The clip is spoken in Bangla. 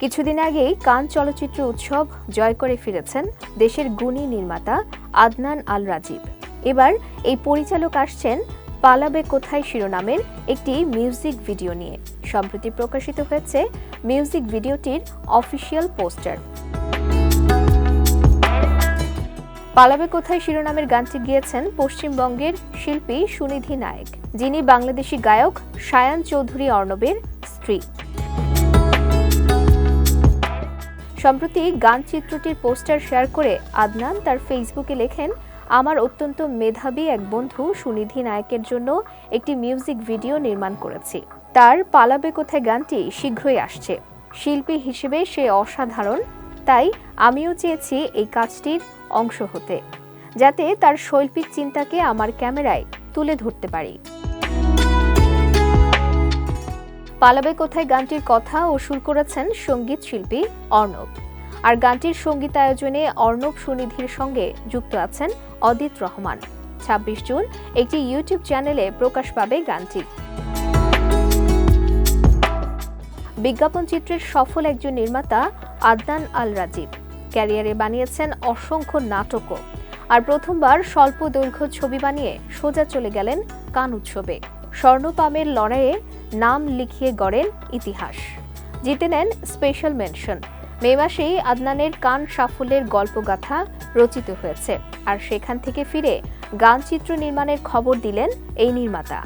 কিছুদিন আগেই কান চলচ্চিত্র উৎসব জয় করে ফিরেছেন দেশের গুণী নির্মাতা আদনান আল রাজীব এবার এই পরিচালক আসছেন পালাবে কোথায় শিরোনামের একটি মিউজিক ভিডিও নিয়ে। সম্প্রতি প্রকাশিত হয়েছে মিউজিক ভিডিওটির অফিসিয়াল পোস্টার। পালাবে কোথায় শিরোনামের গানটি গিয়েছেন পশ্চিমবঙ্গের শিল্পী সুনিধি নায়েক। যিনি বাংলাদেশি গায়ক সায়ান চৌধুরী অর্ণবের স্ত্রী। সম্প্রতি গান চিত্রটির পোস্টার শেয়ার করে আদনান তার ফেসবুকে লেখেন, আমার অত্যন্ত মেধাবী এক বন্ধু সুনিধি নায়কের জন্য একটি মিউজিক ভিডিও নির্মাণ করেছি। তার পালাবে কোথায় গানটি শীঘ্রই আসছে। শিল্পী হিসেবে সে অসাধারণ, তাই আমিও চেয়েছি এই কাজটির অংশ হতে, যাতে তার শৈল্পিক চিন্তাকে আমার ক্যামেরায় তুলে ধরতে পারি। পালাবে কোথায় গানটির কথা ও সুর করেছেন সংগীত শিল্পী অর্ণব। আর গানটির সঙ্গীতায়োজনে অর্ণব সুনিধির সঙ্গে যুক্ত আছেন অদিত রহমান। ছাব্বিশ জুন একটি ইউটিউব চ্যানেলে প্রকাশ পাবে গানটি। বিজ্ঞাপন চিত্রের সফল একজন নির্মাতা আদনান আল রাজীব ক্যারিয়ারে বানিয়েছেন অসংখ্য নাটকও। আর প্রথমবার স্বল্প দৈর্ঘ্য ছবি বানিয়ে সোজা চলে গেলেন কান উৎসবে। স্বর্ণপামের লড়াইয়ে নাম লিখিয়ে গড়েন ইতিহাস। জিতে নেন স্পেশাল মেনশন মে মাসেই আদনানের কান সাফল্যের গল্পগাথা রচিত হয়েছে। আর সেখান থেকে ফিরে গান চিত্র নির্মাণের খবর দিলেন এই নির্মাতা।